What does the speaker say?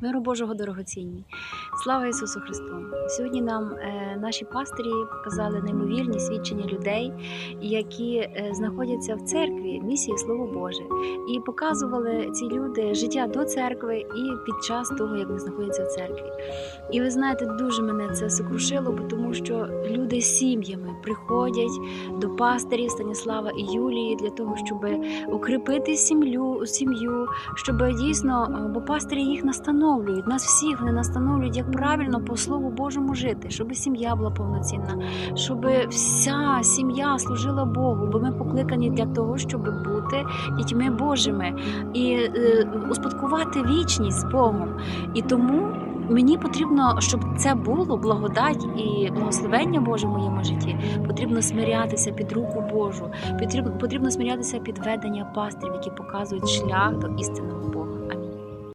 Миру Божого дорогоцінні. Слава Ісусу Христу! Сьогодні нам е, наші пастирі показали неймовірні свідчення людей, які е, знаходяться в церкві місії Слово Боже, і показували ці люди життя до церкви і під час того, як вони знаходяться в церкві. І ви знаєте, дуже мене це сокрушило, тому що люди з сім'ями приходять до пастирів Станіслава і Юлії для того, щоб укріпити сім'ю, сім'ю, щоб дійсно, е, бо пастирі їх настановлюють, нас всіх вони настановлюють, як правильно по Слову Божому жити, щоб сім'я була повноцінна, щоб вся сім'я служила Богу, бо ми покликані для того, щоб бути дітьми Божими і е, успадкувати вічність з Богом. І тому. Мені потрібно, щоб це було благодать і благословення Боже в моєму житті. Потрібно смирятися під руку Божу. Потрібно, потрібно смирятися під ведення пастрів, які показують шлях до істинного.